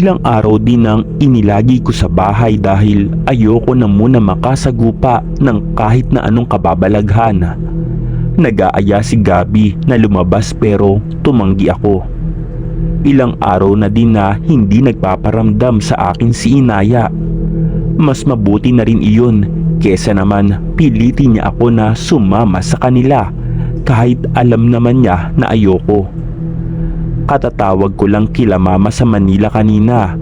Ilang araw din ang inilagi ko sa bahay dahil ayoko na muna makasagupa ng kahit na anong kababalaghan. Nag-aaya si Gabi na lumabas pero tumanggi ako. Ilang araw na din na hindi nagpaparamdam sa akin si Inaya. Mas mabuti na rin iyon kesa naman pilitin niya ako na sumama sa kanila kahit alam naman niya na ayoko. Katatawag ko lang kila mama sa Manila kanina.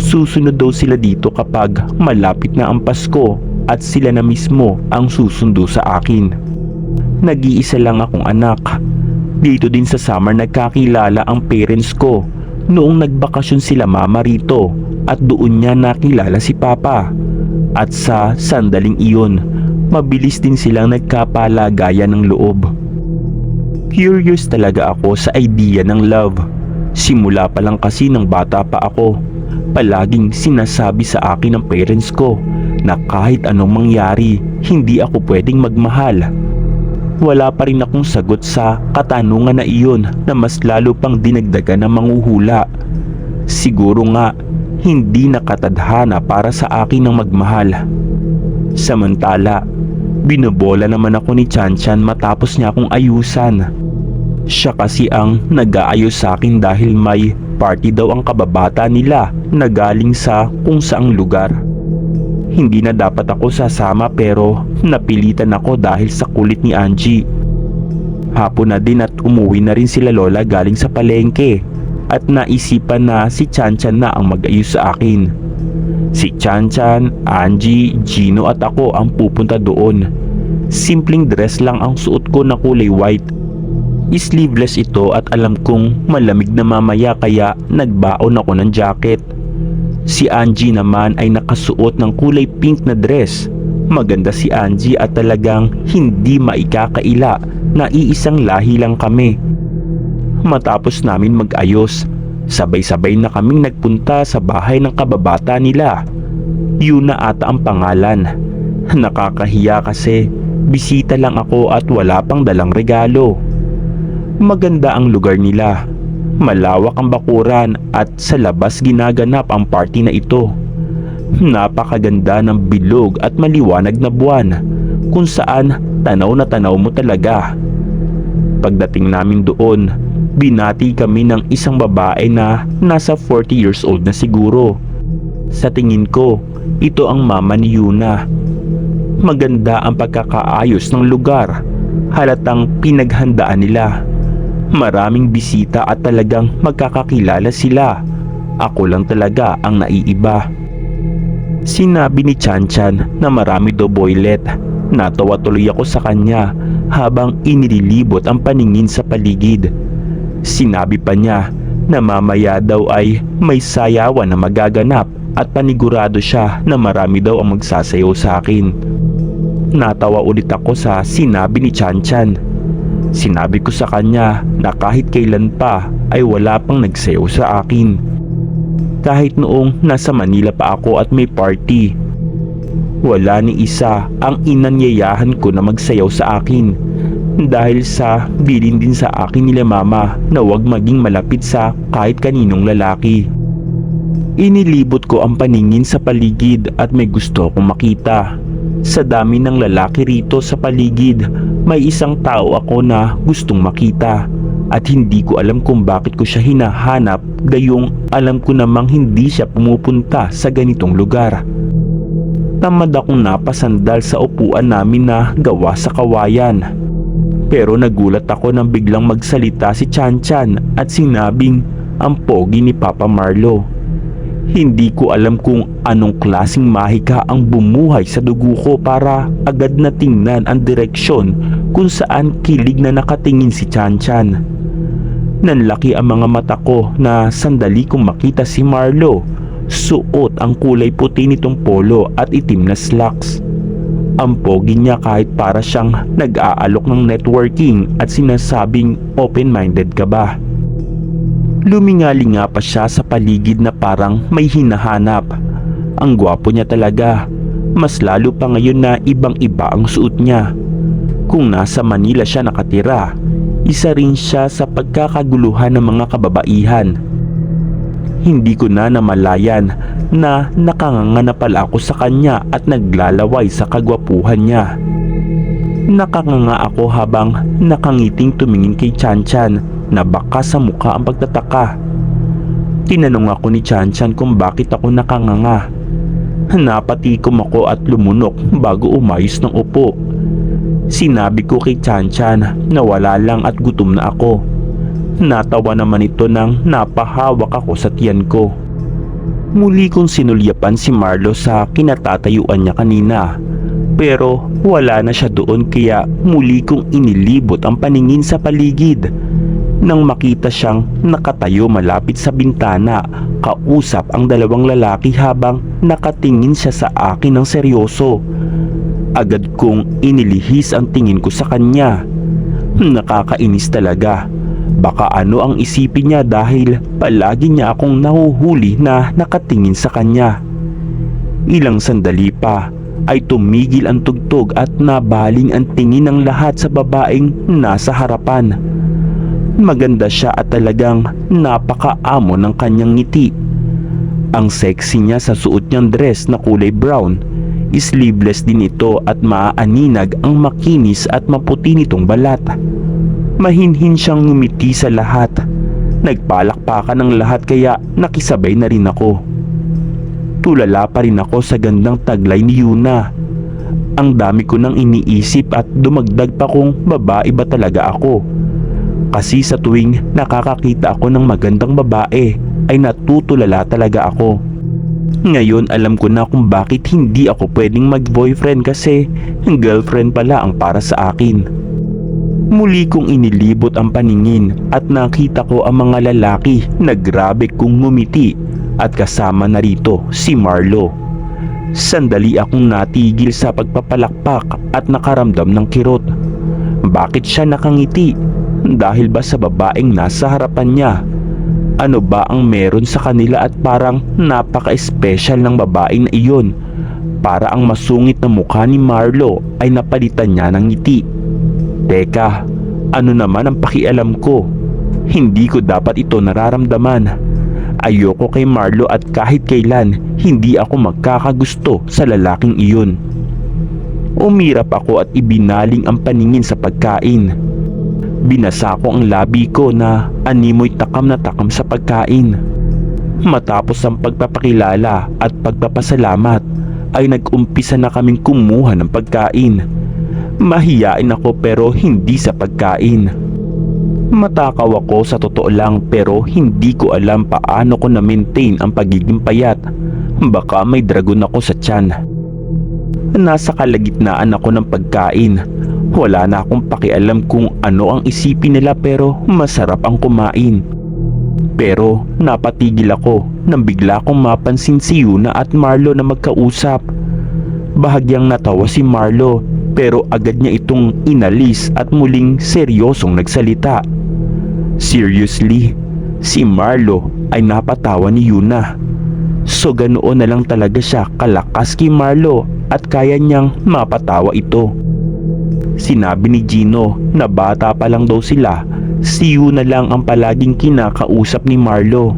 Susunod daw sila dito kapag malapit na ang Pasko at sila na mismo ang susundo sa akin. Nag-iisa lang akong anak. Dito din sa summer nagkakilala ang parents ko noong nagbakasyon sila mama rito at doon niya nakilala si papa. At sa sandaling iyon, mabilis din silang nagkapalagayan ng loob. Curious talaga ako sa idea ng love. Simula pa lang kasi ng bata pa ako. Palaging sinasabi sa akin ng parents ko na kahit anong mangyari, hindi ako pwedeng magmahal. Wala pa rin akong sagot sa katanungan na iyon na mas lalo pang dinagdagan ng manghuhula. Siguro nga, hindi nakatadhana para sa akin ng magmahal. Samantala, binobola naman ako ni Chanchan matapos niya akong ayusan. Siya kasi ang nag-aayos sa akin dahil may party daw ang kababata nila na galing sa kung saang lugar. Hindi na dapat ako sasama pero napilitan ako dahil sa kulit ni Angie. Hapon na din at umuwi na rin sila lola galing sa palengke at naisipan na si Chanchan na ang mag-ayos sa akin. Si Chanchan, Angie, Gino at ako ang pupunta doon. Simpleng dress lang ang suot ko na kulay white Sleeveless ito at alam kong malamig na mamaya kaya nagbaon ako ng jacket. Si Angie naman ay nakasuot ng kulay pink na dress. Maganda si Angie at talagang hindi maikakaila na iisang lahi lang kami. Matapos namin mag-ayos, sabay-sabay na kaming nagpunta sa bahay ng kababata nila. Yun na ata ang pangalan. Nakakahiya kasi bisita lang ako at wala pang dalang regalo. Maganda ang lugar nila. Malawak ang bakuran at sa labas ginaganap ang party na ito. Napakaganda ng bilog at maliwanag na buwan kung saan tanaw na tanaw mo talaga. Pagdating namin doon, binati kami ng isang babae na nasa 40 years old na siguro. Sa tingin ko, ito ang mama ni Yuna. Maganda ang pagkakaayos ng lugar. Halatang pinaghandaan nila. Maraming bisita at talagang magkakakilala sila. Ako lang talaga ang naiiba. Sinabi ni Chanchan na marami daw boylet. Natawa tuloy ako sa kanya habang inililibot ang paningin sa paligid. Sinabi pa niya na mamaya daw ay may sayawan na magaganap at panigurado siya na marami daw ang magsasayaw sa akin. Natawa ulit ako sa sinabi ni Chanchan. Sinabi ko sa kanya na kahit kailan pa ay wala pang nagsayaw sa akin. Kahit noong nasa Manila pa ako at may party. Wala ni isa ang inanyayahan ko na magsayaw sa akin dahil sa bilin din sa akin nila mama na huwag maging malapit sa kahit kaninong lalaki. Inilibot ko ang paningin sa paligid at may gusto akong makita. Sa dami ng lalaki rito sa paligid, may isang tao ako na gustong makita. At hindi ko alam kung bakit ko siya hinahanap gayong alam ko namang hindi siya pumupunta sa ganitong lugar. Tamad akong napasandal sa upuan namin na gawa sa kawayan. Pero nagulat ako nang biglang magsalita si Chan Chan at sinabing ang pogi ni Papa Marlo. Hindi ko alam kung anong klasing mahika ang bumuhay sa dugo ko para agad na tingnan ang direksyon kung saan kilig na nakatingin si Chan Chan. Nanlaki ang mga mata ko na sandali kong makita si Marlo. Suot ang kulay puti nitong polo at itim na slacks. Ang pogi niya kahit para siyang nag-aalok ng networking at sinasabing open-minded ka ba. Lumingali nga pa siya sa paligid na parang may hinahanap. Ang gwapo niya talaga. Mas lalo pa ngayon na ibang iba ang suot niya. Kung nasa Manila siya nakatira, isa rin siya sa pagkakaguluhan ng mga kababaihan. Hindi ko na namalayan na nakanganga na pala ako sa kanya at naglalaway sa kagwapuhan niya. Nakanganga ako habang nakangiting tumingin kay Chan Chan na baka sa mukha ang pagtataka. Tinanong ako ni Chan Chan kung bakit ako nakanganga. Napatikom ako at lumunok bago umayos ng upo. Sinabi ko kay Chan Chan na wala lang at gutom na ako. Natawa naman ito nang napahawak ako sa tiyan ko. Muli kong sinulyapan si Marlo sa kinatatayuan niya kanina. Pero wala na siya doon kaya muli kong inilibot ang paningin sa paligid. Nang makita siyang nakatayo malapit sa bintana, kausap ang dalawang lalaki habang nakatingin siya sa akin ng seryoso. Agad kong inilihis ang tingin ko sa kanya. Nakakainis talaga. Baka ano ang isipin niya dahil palagi niya akong nahuhuli na nakatingin sa kanya. Ilang sandali pa ay tumigil ang tugtog at nabaling ang tingin ng lahat sa babaeng nasa harapan. Maganda siya at talagang napakaamo ng kanyang ngiti. Ang sexy niya sa suot niyang dress na kulay brown. Sleeveless din ito at maaaninag ang makinis at maputi nitong balat. Mahinhin siyang ngumiti sa lahat. Nagpalakpakan ng lahat kaya nakisabay na rin ako. Tulala pa rin ako sa gandang taglay ni Yuna. Ang dami ko nang iniisip at dumagdag pa kung babae ba talaga ako. Kasi sa tuwing nakakakita ako ng magandang babae ay natutulala talaga ako. Ngayon alam ko na kung bakit hindi ako pwedeng mag-boyfriend kasi girlfriend pala ang para sa akin. Muli kong inilibot ang paningin at nakita ko ang mga lalaki na grabe kong ngumiti at kasama na rito si Marlo. Sandali akong natigil sa pagpapalakpak at nakaramdam ng kirot. Bakit siya nakangiti? Dahil ba sa babaeng nasa harapan niya? Ano ba ang meron sa kanila at parang napaka-special ng babae na iyon? Para ang masungit na mukha ni Marlo ay napalitan niya ng ngiti. Teka, ano naman ang pakialam ko? Hindi ko dapat ito nararamdaman. Ayoko kay Marlo at kahit kailan hindi ako magkakagusto sa lalaking iyon. Umirap ako at ibinaling ang paningin sa pagkain. Binasa ko ang labi ko na animoy takam na takam sa pagkain. Matapos ang pagpapakilala at pagpapasalamat ay nag-umpisa na kaming kumuha ng pagkain. Mahiyain ako pero hindi sa pagkain. Matakaw ako sa totoo lang pero hindi ko alam paano ko na-maintain ang pagiging payat. Baka may dragon ako sa tiyan. Nasa kalagitnaan ako ng pagkain. Wala na akong pakialam kung ano ang isipin nila pero masarap ang kumain. Pero napatigil ako nang bigla kong mapansin si Yuna at Marlo na magkausap. Bahagyang natawa si Marlo pero agad niya itong inalis at muling seryosong nagsalita. Seriously, si Marlo ay napatawa ni Yuna. So ganoon na lang talaga siya kalakas kay Marlo at kaya niyang mapatawa ito. Sinabi ni Gino na bata pa lang daw sila, si Yuna lang ang palaging kinakausap ni Marlo.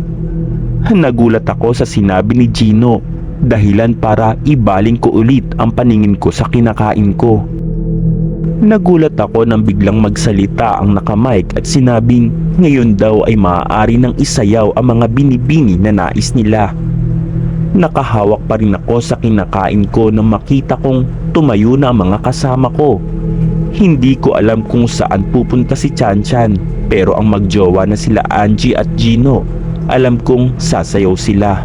Nagulat ako sa sinabi ni Gino dahilan para ibaling ko ulit ang paningin ko sa kinakain ko. Nagulat ako nang biglang magsalita ang nakamike at sinabing ngayon daw ay maaari ng isayaw ang mga binibini na nais nila. Nakahawak pa rin ako sa kinakain ko nang makita kong tumayo na ang mga kasama ko. Hindi ko alam kung saan pupunta si Chan Chan pero ang magjowa na sila Angie at Gino alam kong sasayaw sila.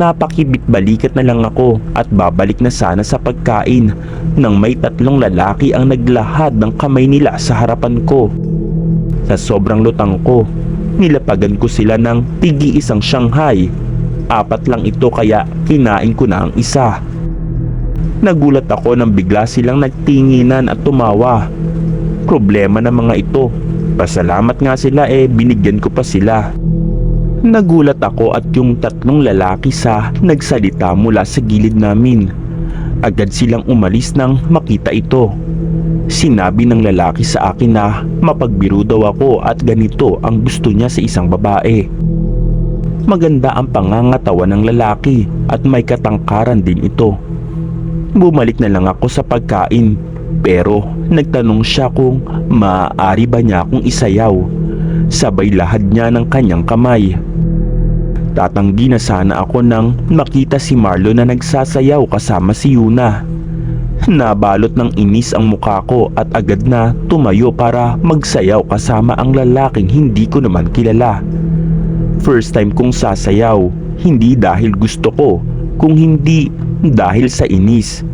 Napakibit balikat na lang ako at babalik na sana sa pagkain nang may tatlong lalaki ang naglahad ng kamay nila sa harapan ko. Sa sobrang lutang ko, nilapagan ko sila ng tigi isang Shanghai. Apat lang ito kaya kinain ko na ang isa. Nagulat ako nang bigla silang nagtinginan at tumawa. Problema ng mga ito. Pasalamat nga sila eh binigyan ko pa sila. Nagulat ako at yung tatlong lalaki sa nagsalita mula sa gilid namin. Agad silang umalis nang makita ito. Sinabi ng lalaki sa akin na mapagbiro daw ako at ganito ang gusto niya sa isang babae. Maganda ang pangangatawan ng lalaki at may katangkaran din ito. Bumalik na lang ako sa pagkain pero nagtanong siya kung maaari ba niya akong isayaw. Sabay lahad niya ng kanyang kamay. Tatanggi na sana ako nang makita si Marlo na nagsasayaw kasama si Yuna. Nabalot ng inis ang mukha ko at agad na tumayo para magsayaw kasama ang lalaking hindi ko naman kilala. First time kong sasayaw, hindi dahil gusto ko, kung hindi dahil sa inis.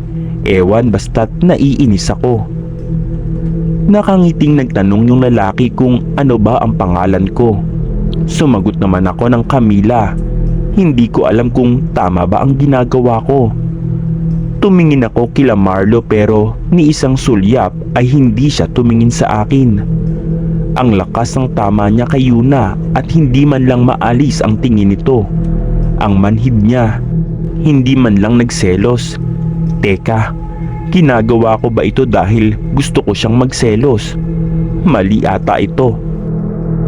Ewan basta't naiinis ako. Nakangiting nagtanong yung lalaki kung ano ba ang pangalan ko. Sumagot naman ako ng Camila. Hindi ko alam kung tama ba ang ginagawa ko. Tumingin ako kila Marlo pero ni isang sulyap ay hindi siya tumingin sa akin. Ang lakas ng tama niya kay Yuna at hindi man lang maalis ang tingin nito. Ang manhid niya, hindi man lang nagselos. Teka, ginagawa ko ba ito dahil gusto ko siyang magselos? Mali ata ito.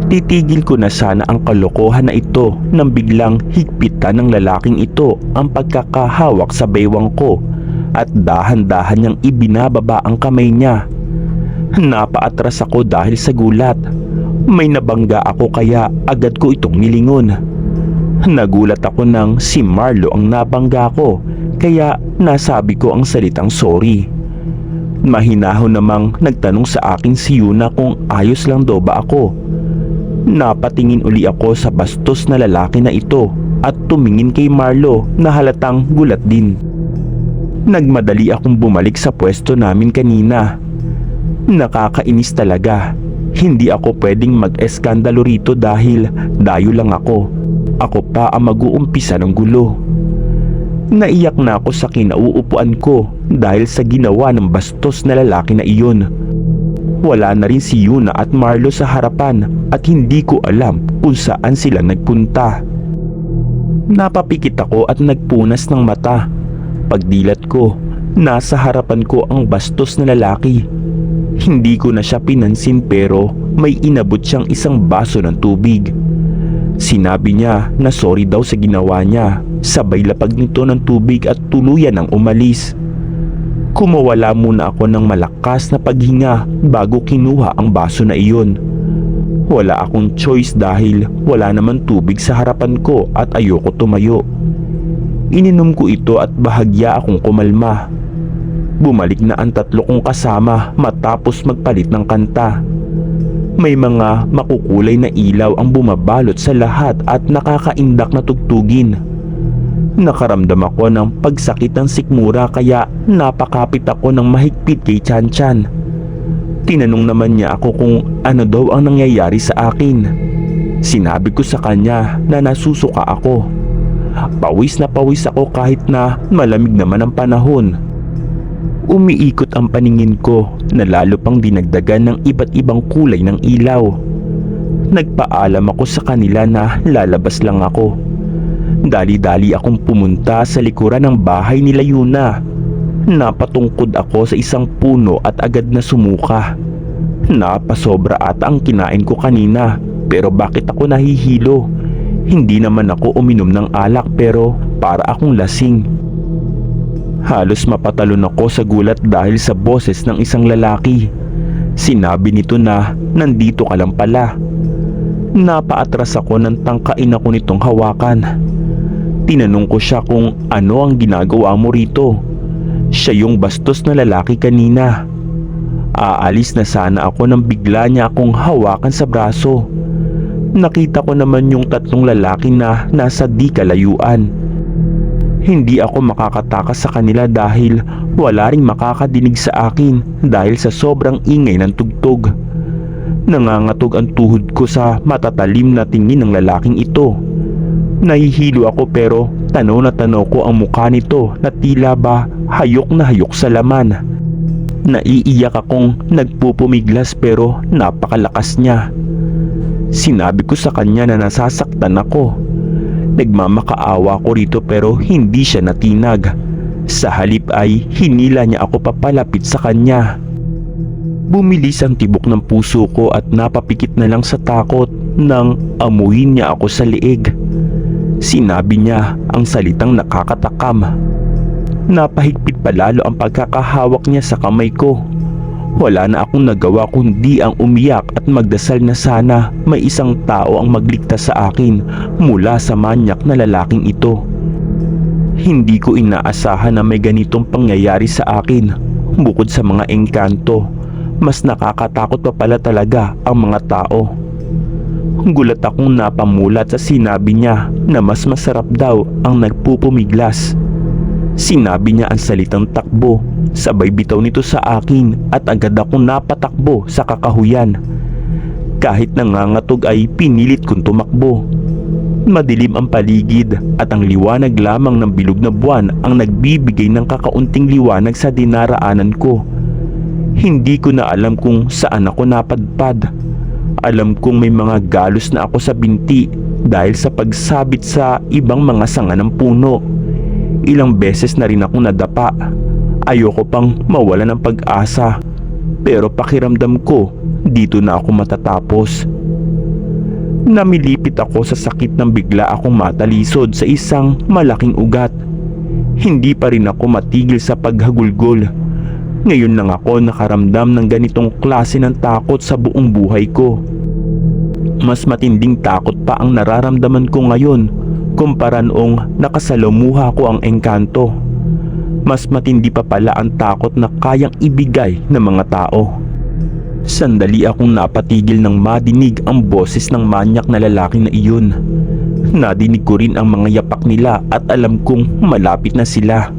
Titigil ko na sana ang kalokohan na ito nang biglang higpitan ng lalaking ito ang pagkakahawak sa baywang ko at dahan-dahan niyang ibinababa ang kamay niya. Napaatras ako dahil sa gulat. May nabangga ako kaya agad ko itong nilingon. Nagulat ako nang si Marlo ang nabangga ko kaya nasabi ko ang salitang sorry. Mahinahon namang nagtanong sa akin si Yuna kung ayos lang daw ba ako. Napatingin uli ako sa bastos na lalaki na ito at tumingin kay Marlo na halatang gulat din. Nagmadali akong bumalik sa pwesto namin kanina. Nakakainis talaga. Hindi ako pwedeng mag-eskandalo rito dahil dayo lang ako. Ako pa ang mag-uumpisa ng gulo. Naiyak na ako sa kinauupuan ko dahil sa ginawa ng bastos na lalaki na iyon. Wala na rin si Yuna at Marlo sa harapan at hindi ko alam kung saan sila nagpunta. Napapikit ako at nagpunas ng mata. Pagdilat ko, nasa harapan ko ang bastos na lalaki. Hindi ko na siya pinansin pero may inabot siyang isang baso ng tubig. Sinabi niya na sorry daw sa ginawa niya. Sabay lapag nito ng tubig at tuluyan ang umalis. Kumawala muna ako ng malakas na paghinga bago kinuha ang baso na iyon. Wala akong choice dahil wala naman tubig sa harapan ko at ayoko tumayo. Ininom ko ito at bahagya akong kumalma. Bumalik na ang tatlo kong kasama matapos magpalit ng kanta. May mga makukulay na ilaw ang bumabalot sa lahat at nakakaindak na tugtugin. Nakaramdam ako ng pagsakit ng sikmura kaya napakapit ako ng mahigpit kay Chan Chan. Tinanong naman niya ako kung ano daw ang nangyayari sa akin. Sinabi ko sa kanya na nasusuka ako. Pawis na pawis ako kahit na malamig naman ang panahon. Umiikot ang paningin ko na lalo pang dinagdagan ng iba't ibang kulay ng ilaw. Nagpaalam ako sa kanila na lalabas lang ako. Dali-dali akong pumunta sa likuran ng bahay nila Yuna. Napatungkod ako sa isang puno at agad na sumuka. Napasobra ata ang kinain ko kanina pero bakit ako nahihilo? Hindi naman ako uminom ng alak pero para akong lasing. Halos mapatalon ako sa gulat dahil sa boses ng isang lalaki. Sinabi nito na nandito ka lang pala. Napaatras ako nang tangkain ako nitong hawakan. Tinanong ko siya kung ano ang ginagawa mo rito. Siya yung bastos na lalaki kanina. Aalis na sana ako nang bigla niya akong hawakan sa braso. Nakita ko naman yung tatlong lalaki na nasa di kalayuan. Hindi ako makakatakas sa kanila dahil wala ring makakadinig sa akin dahil sa sobrang ingay ng tugtog. Nangangatog ang tuhod ko sa matatalim na tingin ng lalaking ito. Nahihilo ako pero tanaw na tanaw ko ang mukha nito na tila ba hayok na hayok sa laman. Naiiyak akong nagpupumiglas pero napakalakas niya. Sinabi ko sa kanya na nasasaktan ako. Nagmamakaawa ko rito pero hindi siya natinag. Sa halip ay hinila niya ako papalapit sa kanya. Bumilis ang tibok ng puso ko at napapikit na lang sa takot nang amuhin niya ako sa liig. Sinabi niya ang salitang nakakatakam. Napahigpit pa lalo ang pagkakahawak niya sa kamay ko. Wala na akong nagawa kundi ang umiyak at magdasal na sana may isang tao ang magligtas sa akin mula sa manyak na lalaking ito. Hindi ko inaasahan na may ganitong pangyayari sa akin bukod sa mga engkanto. Mas nakakatakot pa pala talaga ang mga tao. Gulat akong napamulat sa sinabi niya na mas masarap daw ang nagpupumiglas. Sinabi niya ang salitang takbo, sabay bitaw nito sa akin at agad akong napatakbo sa kakahuyan. Kahit nangangatog ay pinilit kong tumakbo. Madilim ang paligid at ang liwanag lamang ng bilog na buwan ang nagbibigay ng kakaunting liwanag sa dinaraanan ko. Hindi ko na alam kung saan ako napadpad. Alam kong may mga galos na ako sa binti dahil sa pagsabit sa ibang mga sanga ng puno. Ilang beses na rin ako nadapa. Ayoko pang mawala ng pag-asa. Pero pakiramdam ko, dito na ako matatapos. Namilipit ako sa sakit ng bigla akong matalisod sa isang malaking ugat. Hindi pa rin ako matigil sa paghagulgol. Ngayon lang ako nakaramdam ng ganitong klase ng takot sa buong buhay ko. Mas matinding takot pa ang nararamdaman ko ngayon kumpara noong nakasalamuha ko ang engkanto. Mas matindi pa pala ang takot na kayang ibigay ng mga tao. Sandali akong napatigil nang madinig ang boses ng manyak na lalaki na iyon. Nadinig ko rin ang mga yapak nila at alam kong malapit na sila.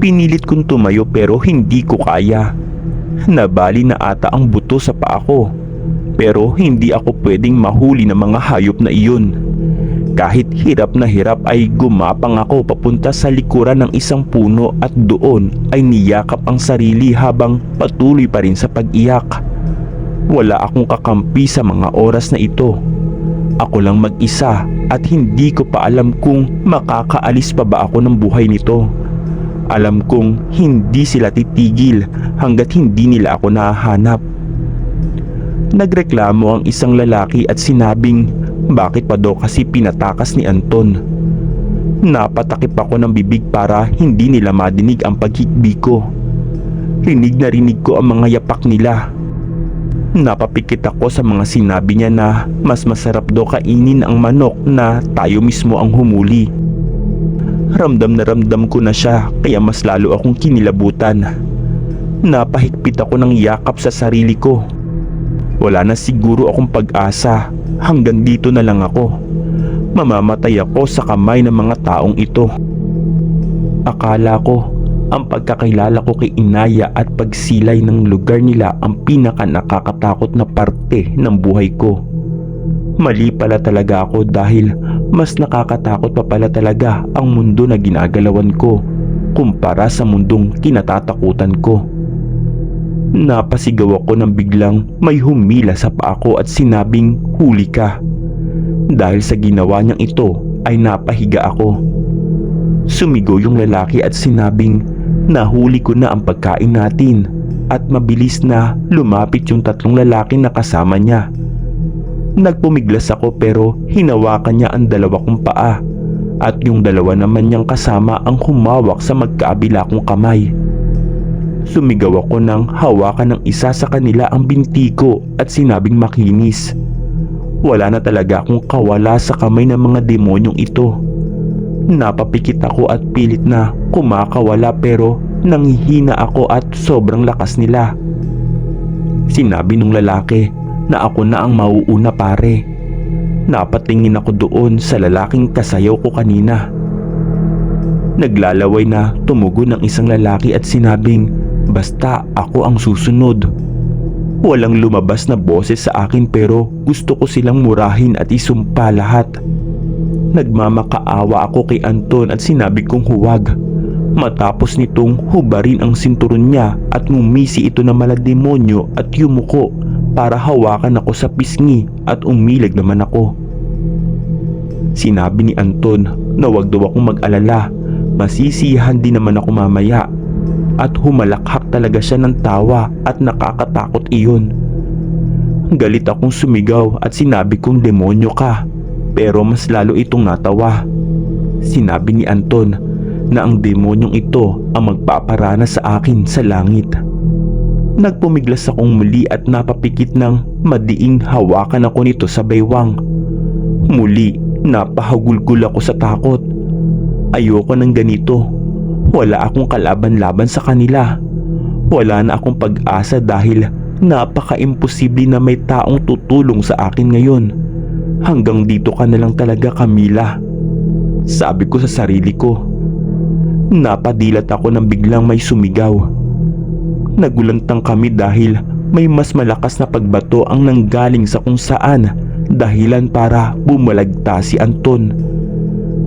Pinilit kong tumayo pero hindi ko kaya. Nabali na ata ang buto sa paa ko. Pero hindi ako pwedeng mahuli ng mga hayop na iyon. Kahit hirap na hirap ay gumapang ako papunta sa likuran ng isang puno at doon ay niyakap ang sarili habang patuloy pa rin sa pag-iyak. Wala akong kakampi sa mga oras na ito. Ako lang mag-isa at hindi ko pa alam kung makakaalis pa ba ako ng buhay nito. Alam kong hindi sila titigil hanggat hindi nila ako nahahanap. Nagreklamo ang isang lalaki at sinabing bakit pa daw kasi pinatakas ni Anton. Napatakip ako ng bibig para hindi nila madinig ang paghikbi ko. Rinig na rinig ko ang mga yapak nila. Napapikit ako sa mga sinabi niya na mas masarap daw kainin ang manok na tayo mismo ang humuli. Ramdam na ramdam ko na siya kaya mas lalo akong kinilabutan. Napahigpit ako ng yakap sa sarili ko. Wala na siguro akong pag-asa. Hanggang dito na lang ako. Mamamatay ako sa kamay ng mga taong ito. Akala ko ang pagkakilala ko kay Inaya at pagsilay ng lugar nila ang pinaka nakakatakot na parte ng buhay ko. Mali pala talaga ako dahil mas nakakatakot pa pala talaga ang mundo na ginagalawan ko kumpara sa mundong kinatatakutan ko. Napasigaw ako nang biglang may humila sa paa ko at sinabing huli ka. Dahil sa ginawa niyang ito ay napahiga ako. Sumigaw yung lalaki at sinabing nahuli ko na ang pagkain natin at mabilis na lumapit yung tatlong lalaki na kasama niya. Nagpumiglas ako pero hinawakan niya ang dalawa kong paa at yung dalawa naman niyang kasama ang humawak sa magkaabila kong kamay. Sumigaw ako nang hawakan ng isa sa kanila ang binti ko at sinabing makinis. Wala na talaga akong kawala sa kamay ng mga demonyong ito. Napapikit ako at pilit na kumakawala pero nangihina ako at sobrang lakas nila. Sinabi nung lalaki na ako na ang mauuna pare. Napatingin ako doon sa lalaking kasayaw ko kanina. Naglalaway na tumugon ng isang lalaki at sinabing basta ako ang susunod. Walang lumabas na boses sa akin pero gusto ko silang murahin at isumpa lahat. Nagmamakaawa ako kay Anton at sinabi kong huwag. Matapos nitong hubarin ang sinturon niya at ngumisi ito na malademonyo at yumuko para hawakan ako sa pisngi at umilag naman ako. Sinabi ni Anton na wag daw akong mag-alala, masisiyahan din naman ako mamaya. At humalakhak talaga siya ng tawa at nakakatakot iyon. Galit akong sumigaw at sinabi kong demonyo ka, pero mas lalo itong natawa. Sinabi ni Anton na ang demonyong ito ang magpaparana sa akin sa langit. Nagpumiglas akong muli at napapikit ng madiing hawakan ako nito sa baywang. Muli, napahagulgul ako sa takot. Ayoko ng ganito. Wala akong kalaban-laban sa kanila. Wala na akong pag-asa dahil napaka-imposible na may taong tutulong sa akin ngayon. Hanggang dito ka na lang talaga Camila. Sabi ko sa sarili ko. Napadilat ako nang biglang may sumigaw. Nagulantang kami dahil may mas malakas na pagbato ang nanggaling sa kung saan dahilan para bumalagta si Anton.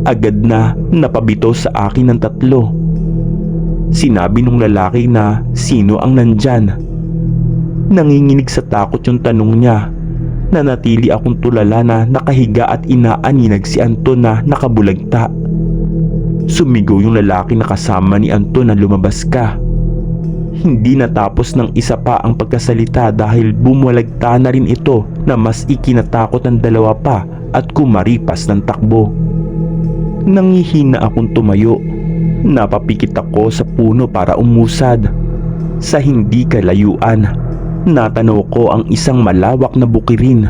Agad na napabito sa akin ng tatlo. Sinabi nung lalaki na sino ang nandyan. Nanginginig sa takot yung tanong niya. Nanatili akong tulala na nakahiga at inaaninag si Anton na nakabulagta. Sumigaw yung lalaki na kasama ni Anton na lumabas ka. Hindi natapos ng isa pa ang pagkasalita dahil bumulagta na rin ito na mas ikinatakot ng dalawa pa at kumaripas ng takbo. Nangihina akong tumayo. Napapikit ako sa puno para umusad. Sa hindi kalayuan, natanaw ko ang isang malawak na bukirin.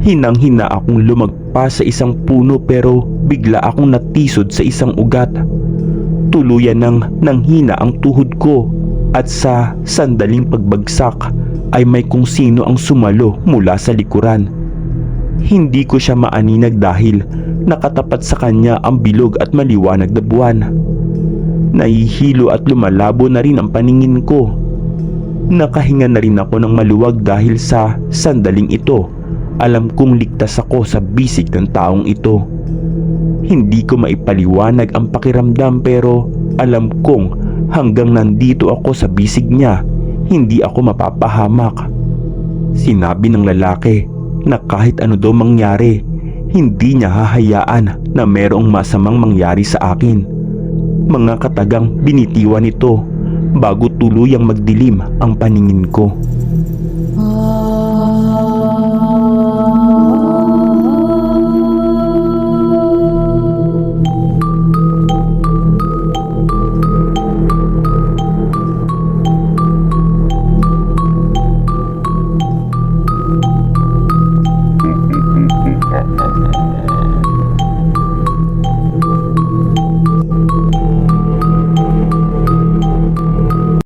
Hinang-hina akong lumagpas sa isang puno pero bigla akong natisod sa isang ugat. Tuluyan ng nanghina ang tuhod ko at sa sandaling pagbagsak ay may kung sino ang sumalo mula sa likuran. Hindi ko siya maaninag dahil nakatapat sa kanya ang bilog at maliwanag na buwan. Nahihilo at lumalabo na rin ang paningin ko. Nakahinga na rin ako ng maluwag dahil sa sandaling ito. Alam kong ligtas ako sa bisig ng taong ito. Hindi ko maipaliwanag ang pakiramdam pero alam kong hanggang nandito ako sa bisig niya, hindi ako mapapahamak. Sinabi ng lalaki na kahit ano daw mangyari, hindi niya hahayaan na merong masamang mangyari sa akin. Mga katagang binitiwan nito bago tuluyang magdilim ang paningin ko.